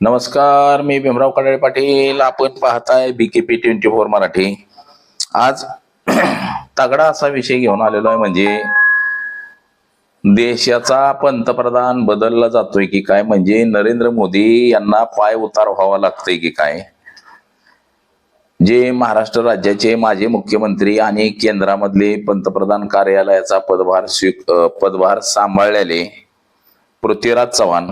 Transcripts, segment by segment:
नमस्कार मी भीमराव कडाळे पाटील. आपण पाहताय पी ट्वेंटी फोर मराठी. आज तगडा असा विषय घेऊन आलेलो आहे म्हणजे देशाचा पंतप्रधान बदलला जातोय की काय? म्हणजे नरेंद्र मोदी यांना पाय उतार व्हावा लागतोय की काय? जे महाराष्ट्र राज्याचे माजी मुख्यमंत्री आणि केंद्रामधले पंतप्रधान कार्यालयाचा पदभार स्वी पदभार सांभाळलेले पृथ्वीराज चव्हाण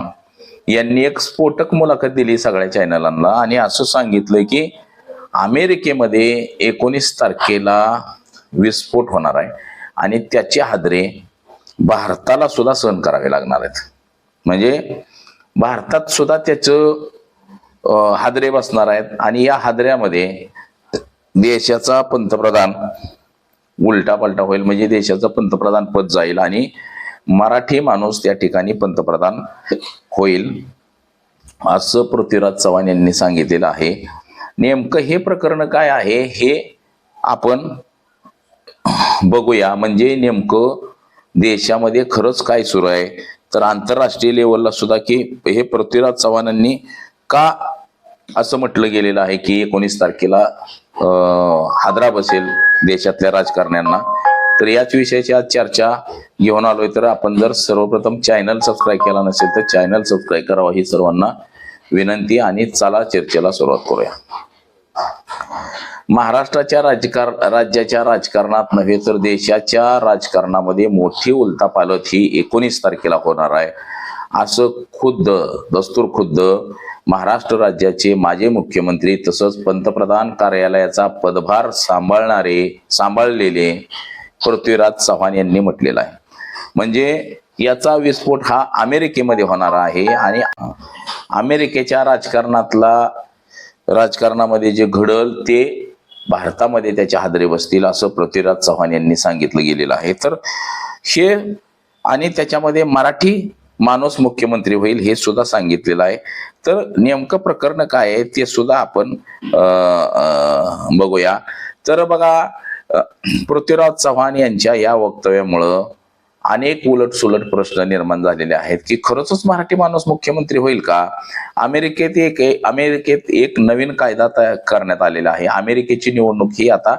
यांनी एक स्फोटक मुलाखत दिली सगळ्या चॅनलांना आणि असं सांगितलंय की अमेरिकेमध्ये एकोणीस तारखेला विस्फोट होणार आहे आणि त्याचे हादरे भारताला सुद्धा सहन करावे लागणार आहेत. म्हणजे भारतात सुद्धा त्याचं हादरे बसणार आहेत आणि या हादऱ्यामध्ये देशाचा पंतप्रधान उलटा पलटा होईल. म्हणजे देशाचं पंतप्रधान पद जाईल आणि मराठी माणूस त्या ठिकाणी पंतप्रधान होईल असं पृथ्वीराज चव्हाण यांनी सांगितलेलं आहे. नेमकं हे प्रकरण काय आहे हे आपण बघूया. म्हणजे नेमकं देशामध्ये खरंच काय सुरू आहे? तर आंतरराष्ट्रीय लेवलला सुद्धा की हे पृथ्वीराज चव्हाणांनी का असं म्हटलं गेलेलं आहे की एकोणीस तारखेला हादरा बसेल देशातल्या राजकारण्यांना? तर याच विषयाची आज चर्चा घेऊन आलोय. तर आपण जर सर्वप्रथम चॅनल सबस्क्राईब केला नसेल तर चॅनल सबस्क्राईब करावा ही सर्वांना विनंती आणि चला चर्चेला सुरुवात करूया. महाराष्ट्राच्या राजकार राज्याच्या राजकारणात नव्हे तर देशाच्या राजकारणामध्ये मोठी उलथापालत ही एकोणीस तारखेला होणार आहे. असं खुद्द दस्तूर खुद्द महाराष्ट्र राज्याचे माजी मुख्यमंत्री तसंच पंतप्रधान कार्यालयाचा पदभार सांभाळणारे सांभाळलेले पृथ्वीराज चव्हाण यांनी म्हटलेलं आहे. म्हणजे याचा विस्फोट हा अमेरिकेमध्ये होणार आहे आणि अमेरिकेच्या राजकारणातला राजकारणामध्ये जे घडल ते भारतामध्ये त्याच्या हादरे बसतील असं पृथ्वीराज चव्हाण यांनी सांगितलं गेलेलं आहे. तर हे आणि त्याच्यामध्ये मराठी माणूस मुख्यमंत्री होईल हे सुद्धा सांगितलेलं आहे. तर नेमकं प्रकरण काय आहे ते सुद्धा आपण बघूया. तर बघा पृथ्वीराज चव्हाण यांच्या या वक्तव्यामुळं अनेक उलट सुलट प्रश्न निर्माण झालेले आहेत की खरंच मराठी माणूस मुख्यमंत्री होईल का? अमेरिकेत एक अमेरिकेत एक नवीन कायदा तयार करण्यात आलेला आहे. अमेरिकेची निवडणूक ही आता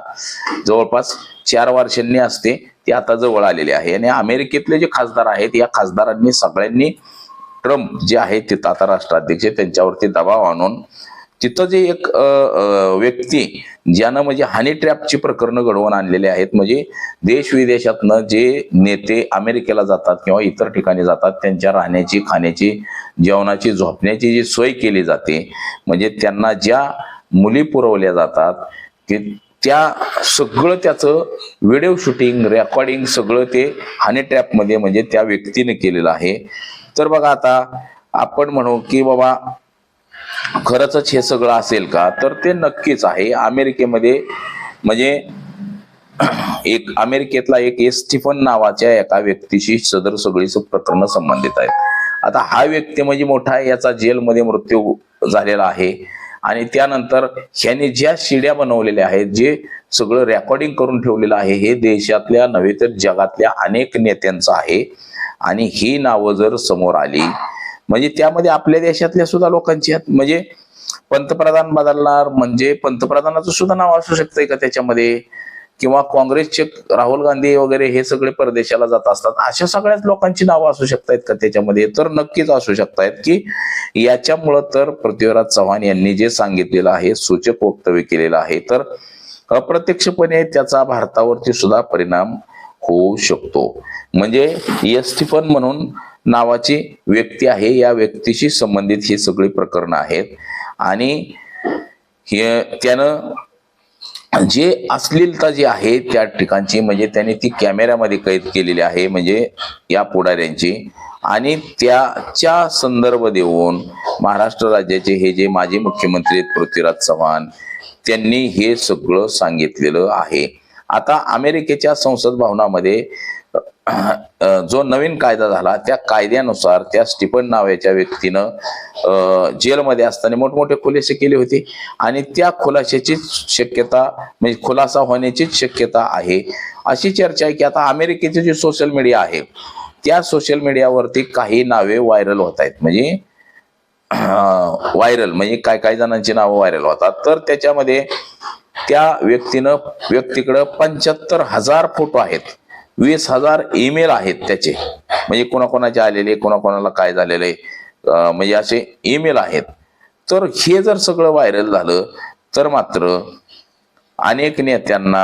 जवळपास चार वर्षांनी असते ती आता जवळ आलेली आहे. आणि अमेरिकेतले जे खासदार आहेत या खासदारांनी सगळ्यांनी ट्रम्प जे आहेत तिथं आता राष्ट्राध्यक्ष त्यांच्यावरती दबाव आणून तिथं जे एक व्यक्ती ज्यानं म्हणजे हनी ट्रॅपची प्रकरणं घडवून आणलेले आहेत म्हणजे देश विदेशातनं जे नेते अमेरिकेला जातात किंवा इतर ठिकाणी जातात त्यांच्या राहण्याची खाण्याची जेवणाची झोपण्याची जी सोय केली जाते म्हणजे त्यांना ज्या मुली पुरवल्या जातात की त्या सगळं त्याचं व्हिडिओ शूटिंग रेकॉर्डिंग सगळं ते हनी ट्रॅपमध्ये म्हणजे त्या व्यक्तीने केलेलं आहे. तर बघा आता आपण म्हणू की बाबा खरंच हे सगळं असेल का? तर ते नक्कीच आहे. अमेरिकेमध्ये म्हणजे एक अमेरिकेतला एक एस्टिफन नावाच्या एका व्यक्तीशी सदर सगळी प्रकरण संबंधित आहेत. आता हा व्यक्ती म्हणजे मोठा आहे याचा जेलमध्ये मृत्यू झालेला आहे. आणि त्यानंतर ह्याने ज्या शिड्या बनवलेल्या आहेत जे सगळं रेकॉर्डिंग करून ठेवलेलं आहे हे देशातल्या नव्हे तर जगातल्या अनेक नेत्यांचं आहे. आणि ही नावं जर समोर आली म्हणजे त्यामध्ये आपल्या देशातल्या सुद्धा लोकांची आहेत. म्हणजे पंतप्रधान बदलणार म्हणजे पंतप्रधानाचं सुद्धा नाव असू शकतंय का त्याच्यामध्ये? किंवा काँग्रेसचे राहुल गांधी वगैरे हे सगळे परदेशाला जात असतात. अशा सगळ्याच लोकांची नावं असू शकतायत का त्याच्यामध्ये? तर नक्कीच असू शकतायत की याच्यामुळं तर पृथ्वीराज चव्हाण यांनी जे सांगितलेलं आहे सूचक वक्तव्य केलेलं आहे तर अप्रत्यक्षपणे त्याचा भारतावरती सुद्धा परिणाम होऊ शकतो. म्हणजे एस्टिफन म्हणून नावाची व्यक्ती आहे. या व्यक्तीशी संबंधित ही सगळी प्रकरणं आहेत. आणि हे त्यानं जे अश्लीलता जी आहे त्या ठिकाणची म्हणजे त्याने ती कॅमेऱ्यामध्ये कैद केलेली आहे म्हणजे या पुढाऱ्यांची. आणि त्याच्या संदर्भ देऊन महाराष्ट्र राज्याचे हे जे माजी मुख्यमंत्री आहेत पृथ्वीराज चव्हाण त्यांनी हे सगळं सांगितलेलं आहे. आता अमेरिकेच्या संसद भवनामध्ये जो नवीन कायदा झाला त्या कायद्यानुसार त्या स्टीफन नावाच्या व्यक्तीनं जेलमध्ये असताना मोठमोठे खुलासे केले होते. आणि त्या खुलाशाची शक्यता म्हणजे खुलासा होण्याचीच शक्यता आहे. अशी चर्चा आहे की आता अमेरिकेची जी सोशल मीडिया आहे त्या सोशल मीडियावरती काही नावे व्हायरल होत आहेत. म्हणजे व्हायरल म्हणजे काय काय जणांची नावं व्हायरल होतात. तर त्याच्यामध्ये त्या व्यक्तीनं व्यक्तीकडं पंच्याहत्तर हजार फोटो आहेत. वीस हजार ईमेल आहेत त्याचे. म्हणजे कोणाकोणाचे आलेले कोणाकोणाला काय झालेले आहे म्हणजे असे ईमेल आहेत. तर हे जर सगळं व्हायरल झालं तर मात्र अनेक नेत्यांना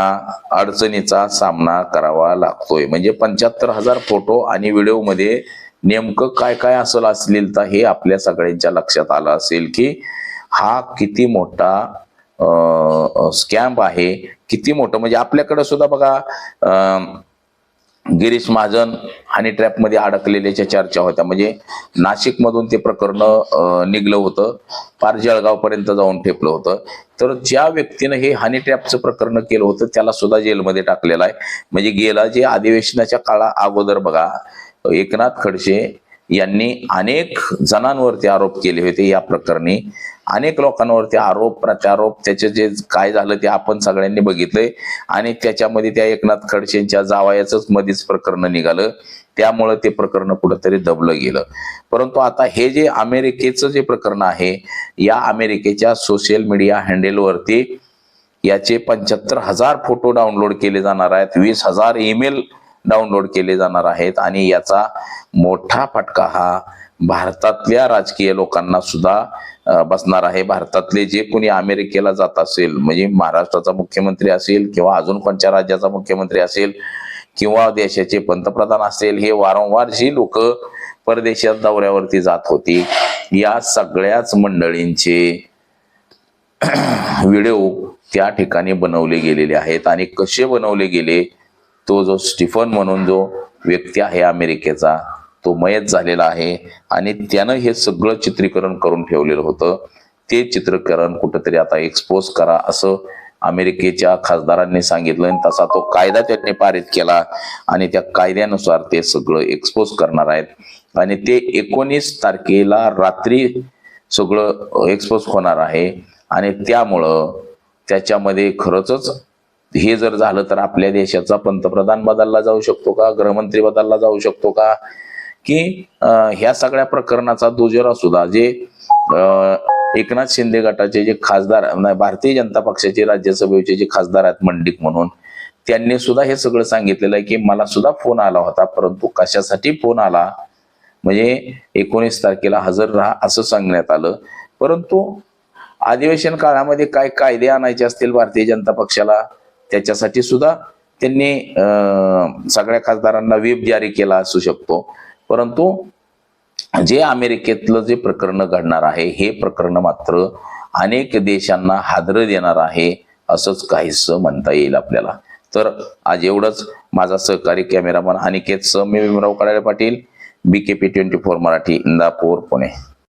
अडचणीचा सामना करावा लागतोय. म्हणजे पंच्याहत्तर हजार फोटो आणि व्हिडिओमध्ये नेमकं काय काय असेल अश्लीलता हे आपल्या सगळ्यांच्या लक्षात आलं असेल की हा किती मोठा स्कॅम्प आहे किती मोठं. म्हणजे आपल्याकडे सुद्धा बघा गिरीश महाजन हनी ट्रॅपमध्ये अडकलेल्याच्या चर्चा होत्या म्हणजे नाशिकमधून ते प्रकरण निघलं होतं. पार जळगावपर्यंत जाऊन ठेपलं होतं. तर ज्या व्यक्तीनं हे हनी ट्रॅपचं प्रकरण केलं होतं त्याला सुद्धा जेलमध्ये टाकलेलं आहे. म्हणजे गेला जे अधिवेशनाच्या काळा अगोदर बघा एकनाथ खडसे यांनी अनेक जणांवरती आरोप केले होते या प्रकरणी. अनेक लोकांवरती आरोप प्रत्यारोप त्याचे जे काय झालं ते आपण सगळ्यांनी बघितलंय. आणि त्याच्यामध्ये त्या एकनाथ खडसेंच्या जावायाच मध्येच प्रकरण निघालं. त्यामुळं ते प्रकरण कुठंतरी दबलं गेलं. परंतु आता हे जे अमेरिकेचं जे प्रकरण आहे या अमेरिकेच्या सोशल मीडिया हँडलवरती याचे पंच्याहत्तर हजार फोटो डाउनलोड केले जाणार आहेत. वीस हजार ईमेल डाउनलोड केले जाणार आहेत आणि याचा मोठा फटका हा भारतातल्या राजकीय लोकांना सुद्धा बसणार आहे. भारतातले जे कोणी अमेरिकेला जात असेल म्हणजे महाराष्ट्राचा मुख्यमंत्री असेल किंवा अजून कोणत्या राज्याचा मुख्यमंत्री असेल किंवा देशाचे पंतप्रधान असेल हे वारंवार जी लोक परदेशात दौऱ्यावरती जात होती या सगळ्याच मंडळींचे व्हिडिओ त्या ठिकाणी बनवले गेलेले आहेत. आणि कसे बनवले गेले? तो जो स्टीफन म्हणून जो व्यक्ती आहे अमेरिकेचा तो मयत झालेला आहे आणि त्यानं हे सगळं चित्रीकरण करून ठेवलेलं होतं. ते चित्रीकरण कुठंतरी आता एक्सपोज करा असं अमेरिकेच्या खासदारांनी सांगितलं आणि तसा तो कायदा त्यांनी पारित केला आणि त्या कायद्यानुसार ते सगळं एक्सपोज करणार आहेत. आणि ते एकोणीस तारखेला रात्री सगळं एक्सपोज होणार आहे आणि त्यामुळं त्याच्यामध्ये खरंच हे जर झालं तर आपल्या देशाचा पंतप्रधान बदलला जाऊ शकतो का? गृहमंत्री बदलला जाऊ शकतो का? की ह्या सगळ्या प्रकरणाचा दुजोरा सुद्धा जे एकनाथ शिंदे गटाचे जे खासदार नाही भारतीय जनता पक्षाचे राज्यसभेचे जे खासदार आहेत मंडिक म्हणून त्यांनी सुद्धा हे सगळं सांगितलेलं आहे की मला सुद्धा फोन आला होता परंतु कशासाठी फोन आला? म्हणजे एकोणीस तारखेला हजर राहा असं सांगण्यात आलं. परंतु अधिवेशन काळामध्ये काय कायदे आणायचे असतील भारतीय जनता पक्षाला? त्याच्यासाठी सुद्धा त्यांनी सगळ्या खासदारांना व्हीप जारी केला असू शकतो. परंतु जे अमेरिकेतलं जे प्रकरण घडणार आहे हे प्रकरण मात्र अनेक देशांना हादर देणार आहे असंच काहीच म्हणता येईल आपल्याला. तर आज एवढंच. माझा सहकारी कॅमेरामन अनिकेत सह मी Bhimrao Kadale Patil P twenty four Marathi Indapur Pune.